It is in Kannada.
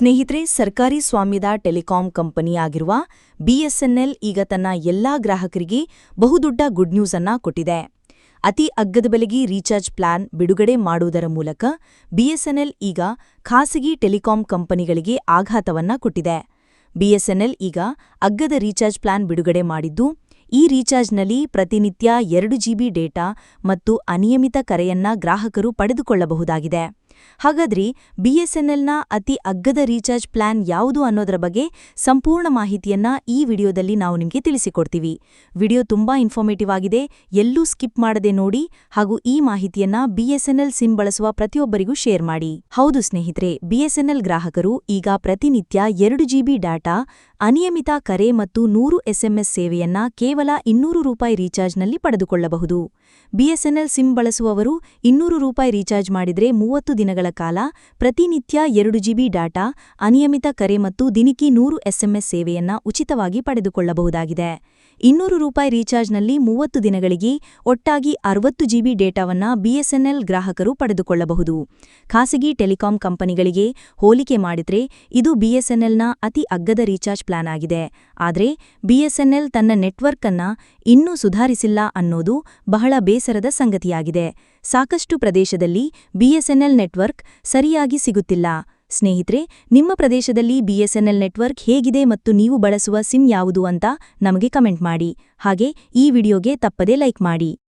ಸ್ನೇಹಿತರೆ, ಸರ್ಕಾರಿ ಸ್ವಾಮ್ಯದ ಟೆಲಿಕಾಂ ಕಂಪನಿಯಾಗಿರುವ ಬಿಎಸ್ಎನ್ಎಲ್ ಈಗ ತನ್ನ ಎಲ್ಲಾ ಗ್ರಾಹಕರಿಗೆ ಬಹುದೊಡ್ಡ ಗುಡ್ ನ್ಯೂಸ್ ಅನ್ನ ಕೊಟ್ಟಿದೆ. ಅತಿ ಅಗ್ಗದ ಬೆಲೆಗೆ ರೀಚಾರ್ಜ್ ಪ್ಲಾನ್ ಬಿಡುಗಡೆ ಮಾಡುವುದರ ಮೂಲಕ ಬಿಎಸ್ಎನ್ಎಲ್ ಈಗ ಖಾಸಗಿ ಟೆಲಿಕಾಂ ಕಂಪನಿಗಳಿಗೆ ಆಘಾತವನ್ನ ಕೊಟ್ಟಿದೆ. ಬಿಎಸ್ಎನ್ಎಲ್ ಈಗ ಅಗ್ಗದ ರೀಚಾರ್ಜ್ ಪ್ಲಾನ್ ಬಿಡುಗಡೆ ಮಾಡಿದ್ದು, ಈ ರೀಚಾರ್ಜ್ನಲ್ಲಿ ಪ್ರತಿನಿತ್ಯ ಎರಡು ಜಿಬಿ ಡೇಟಾ ಮತ್ತು ಅನಿಯಮಿತ ಕರೆಯನ್ನ ಗ್ರಾಹಕರು ಪಡೆದುಕೊಳ್ಳಬಹುದಾಗಿದೆ. ಹಾಗಾದ್ರೆ ಬಿಎಸ್ಎನ್ಎಲ್ನ ಅತಿ ಅಗ್ಗದ ರೀಚಾರ್ಜ್ ಪ್ಲಾನ್ ಯಾವುದು ಅನ್ನೋದರ ಬಗ್ಗೆ ಸಂಪೂರ್ಣ ಮಾಹಿತಿಯನ್ನ ಈ ವಿಡಿಯೋದಲ್ಲಿ ನಾವು ನಿಮಗೆ ತಿಳಿಸಿಕೊಡ್ತೀವಿ. ವಿಡಿಯೋ ತುಂಬಾ ಇನ್ಫಾರ್ಮೇಟಿವ್ ಆಗಿದೆ. ಎಲ್ಲೂ ಸ್ಕಿಪ್ ಮಾಡದೆ ನೋಡಿ ಹಾಗೂ ಈ ಮಾಹಿತಿಯನ್ನ ಬಿಎಸ್ಎನ್ಎಲ್ ಸಿಮ್ ಬಳಸುವ ಪ್ರತಿಯೊಬ್ಬರಿಗೂ ಶೇರ್ ಮಾಡಿ. ಹೌದು ಸ್ನೇಹಿತರೆ ಬಿಎಸ್ಎನ್ಎಲ್ ಗ್ರಾಹಕರು ಈಗ ಪ್ರತಿನಿತ್ಯ ಎರಡು ಜಿಬಿ ಡಾಟಾ, ಅನಿಯಮಿತ ಕರೆ ಮತ್ತು ನೂರು ಎಸ್ಎಂಎಸ್ ಸೇವೆಯನ್ನ ಕೇವಲ ಇನ್ನೂರು ರೂಪಾಯಿ ರೀಚಾರ್ಜ್ನಲ್ಲಿ ಪಡೆದುಕೊಳ್ಳಬಹುದು. ಬಿಎಸ್ಎನ್ಎಲ್ ಸಿಮ್ ಬಳಸುವವರು ಇನ್ನೂರು ರೂಪಾಯಿ ರೀಚಾರ್ಜ್ ಮಾಡಿದ್ರೆ ಮೂವತ್ತು ದಿನಗಳ ಕಾಲ ಪ್ರತಿನಿತ್ಯ ಎರಡು ಜಿಬಿ ಡಾಟಾ, ಅನಿಯಮಿತ ಕರೆ ಮತ್ತು ದಿನಕ್ಕೆ ನೂರು ಎಸ್ಎಂಎಸ್ ಸೇವೆಯನ್ನ ಉಚಿತವಾಗಿ ಪಡೆದುಕೊಳ್ಳಬಹುದಾಗಿದೆ. ಇನ್ನೂರು ರೂಪಾಯಿ ರೀಚಾರ್ಜ್ನಲ್ಲಿ ಮೂವತ್ತು ದಿನಗಳಿಗೆ ಒಟ್ಟಾಗಿ ಅರವತ್ತು ಜಿಬಿ ಡೇಟಾವನ್ನ ಬಿಎಸ್ಎನ್ಎಲ್ ಗ್ರಾಹಕರು ಪಡೆದುಕೊಳ್ಳಬಹುದು. ಖಾಸಗಿ ಟೆಲಿಕಾಂ ಕಂಪನಿಗಳಿಗೆ ಹೋಲಿಕೆ ಮಾಡಿದ್ರೆ ಇದು ಬಿಎಸ್ಎನ್ಎಲ್ನ ಅತಿ ಅಗ್ಗದ ರೀಚಾರ್ಜ್ ಪ್ಲಾನ್ ಆಗಿದೆ. ಆದರೆ ಬಿಎಸ್ಎನ್ಎಲ್ ತನ್ನ ನೆಟ್ವರ್ಕ್ ಅನ್ನ ಇನ್ನೂ ಸುಧಾರಿಸಿಲ್ಲ ಅನ್ನೋದು ಬಹಳ ಬೇಸರದ ಸಂಗತಿಯಾಗಿದೆ. ಸಾಕಷ್ಟು ಪ್ರದೇಶದಲ್ಲಿ ಬಿಎಸ್ಎನ್ಎಲ್ ನೆಟ್ವರ್ಕ್ ಸರಿಯಾಗಿ ಸಿಗುತ್ತಿಲ್ಲ. ಸ್ನೇಹಿತರೆ, ನಿಮ್ಮ ಪ್ರದೇಶದಲ್ಲಿ ಬಿಎಸ್ಎನ್ಎಲ್ ನೆಟ್ವರ್ಕ್ ಹೇಗಿದೆ ಮತ್ತು ನೀವು ಬಳಸುವ ಸಿಮ್ ಯಾವುದು ಅಂತ ನಮಗೆ ಕಮೆಂಟ್ ಮಾಡಿ. ಹಾಗೆ ಈ ವಿಡಿಯೋಗೆ ತಪ್ಪದೇ ಲೈಕ್ ಮಾಡಿ.